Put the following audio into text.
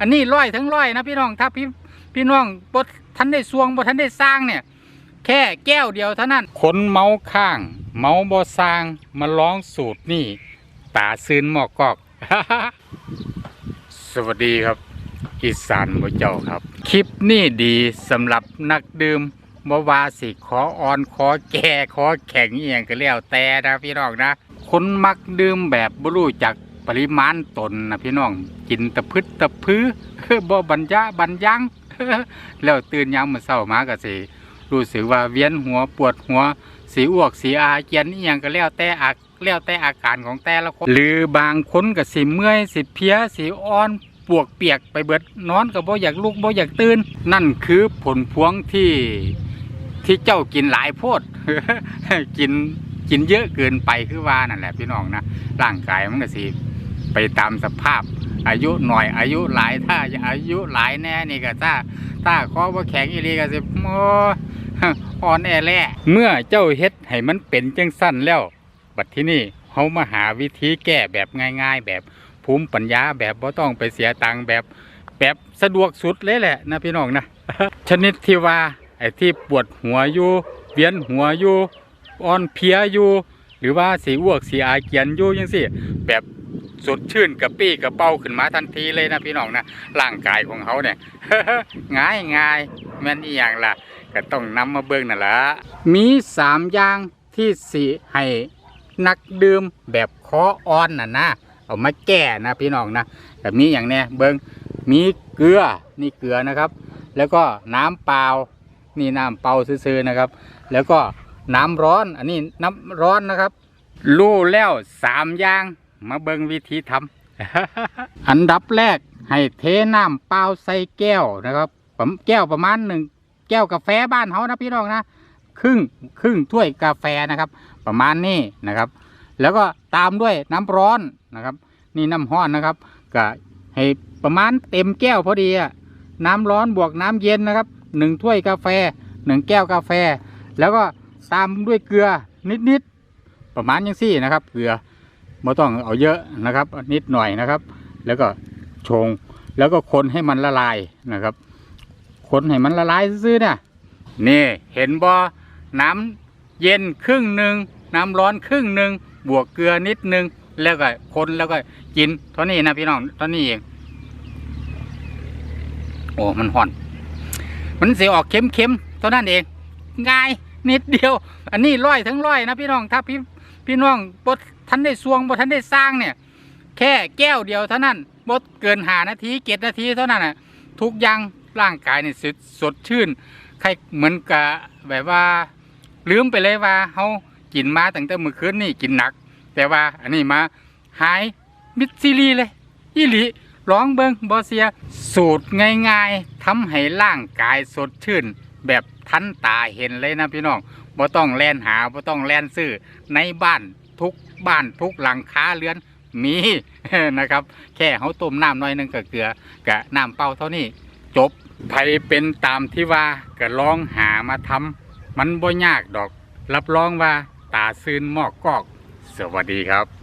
อันนี้ร้อยทั้งร้อยนะพี่น้องถ้าพี่พี่น้องบดทันได้สวงบดทันได้สร้างเนี่ย แค่แก้วเดียวเท่านั้นคนเมาข้าง เมาบ่สร้างมาร้องสูตรนี่ตาซืนหมอกกอก สวัสดีครับ อีสานบ่เจ้าครับ คลิปนี่ดีสำหรับนักดื่มบว่าสิขออ่อนขอแก่ขอแข็งเอียงก็แล้วแต่นะพี่น้องนะคนมักดื่มแบบบ่รู้จัก ปริมาณตนนะพี่น้อง กินตะพึดตะพื้อบ่บรรยะบรรยังแล้วตื่นยามมื้อเช้ามาก็สิรู้สึกว่าเวียนหัวปวดหัวสีอ้วกสีอาเจียนอีหยังก็แล้วแต่อาแล้วแต่อาการของแต่ละคนหรือบางคนก็สิเมื่อยสิเพลียสิอ่อนปวกเปียกไปเบิดนอนก็บ่อยากลุกบ่อยากตื่นนั่นคือผลพวงที่ที่เจ้ากินหลายโพดกินกินเยอะเกินไปคือว่านั่นแหละพี่น้องนะร่างกายมันก็สิ ไปตามสภาพ อายุหน่อยอายุหลายถ้าอายุหลายแน่นี่ก็ถ้าถ้าคอว่าแข็งอีหลีก็สิโมอ่อนแอแล่เมื่อเจ้าเฮ็ดให้มันเป็นจังสั้นแล้ว บัดที่นี่เขามาหาวิธีแก้แบบง่าย ๆ แบบภูมิปัญญาแบบบ่ต้องไปเสียตังค์แบบแบบสะดวกสุดเลยแหละนะพี่น้องนะชนิดที่ว่าไอ้ที่ปวดหัวอยู่เวียนหัวอยู่อ่อนเพียอยู่หรือว่าสีอ้วกสีอาเกียนอยู่ยังสิแบบ สดชื่นกระปี้กระเป๋าขึ้นมาทันทีเลยนะพี่น้องนะร่างกายของเขาเนี่ยง่ายง่ายแม่นอีหยังล่ะ ก็ต้องนำมาเบิ่งนั่นละมีสามอย่างที่สิให้นักดื่มแบบคออ่อนน่ะนะเอามาแก้นะพี่น้องนะแต่มีอย่างเนี้ยเบิ่งมีเกลือนี่เกลือนะครับ แล้วก็น้ำเปล่านี่น้ำเปล่าซื่อๆนะครับ แล้วก็น้ำร้อน อันนี้น้ำร้อนนะครับรู้แล้วสามอย่าง มาเบิ่งวิธีทำ อันดับแรกให้เทน้ำเปล่าใส่แก้วนะครับผมแก้วประมาณหนึ่งแก้วกาแฟบ้านเขานะพี่น้องนะครึ่งครึ่งถ้วยกาแฟนะครับ ประมาณนี้นะครับ แล้วก็ตามด้วยน้ำร้อนนะครับ นี่น้ำห้อนนะครับก็ให้ประมาณเต็มแก้วพอดีอะน้ำร้อนบวกน้ำเย็นนะครับหนึ่งถ้วยกาแฟหนึ่งแก้วกาแฟ แล้วก็ตามด้วยเกลือนิดๆประมาณยังสี่นะครับ เกลือ ไม่ต้องเอาเยอะนะครับ นิดหน่อยนะครับ แล้วก็ชงแล้วก็คนให้มันละลายนะครับ คนให้มันละลายซื่อเนี่ยนี่เห็นบ่น้ำเย็นครึ่งหนึ่งน้ำร้อนครึ่งหนึ่งบวกเกลือนิดนึงแล้วก็คนแล้วก็กินเท่านี้นะพี่น้องเท่านี้เองโอ้มันห่อน มันเสียออกเค็มๆเท่านั้นเองง่ายนิดเดียว อันนี้ร้อยทั้งร้อยนะพี่น้องถ้าพี่ พี่น้องบดทันได้สวงบดทันได้สร้างเนี่ย แค่แก้วเดียวเท่านั้นบดเกินหานาทีเจ็ดนาทีเท่านั้นน่ะทุกอย่างร่างกายเนี่ยสดสดชื่นใครเหมือนกับแบบว่า ลืมไปเลยว่าเขากินมาตั้งแต่เมื่อคืนนี่กินหนัก แต่ว่าอันนี้มาหายมิดซีรีเลยอีหลีร้องเบิงบอเซีย สูตรง่ายๆทำให้ร่างกายสดชื่น แบบ ทันตาเห็นเลยนะพี่น้องบ่ต้องแล่นหาบ่ต้องแล่นซื้อในบ้านทุกบ้านทุกหลังคาเรือนมีนะครับ แค่เขาต้มน้ำหน้อยนึงกับเกลือกับน้ำเปล่าเท่านี้จบไผเป็นตามที่ว่าก็ลองหามาทำมันบ่ยากดอก รับรองว่าตาซื่นหมอกกอก สวัสดีครับ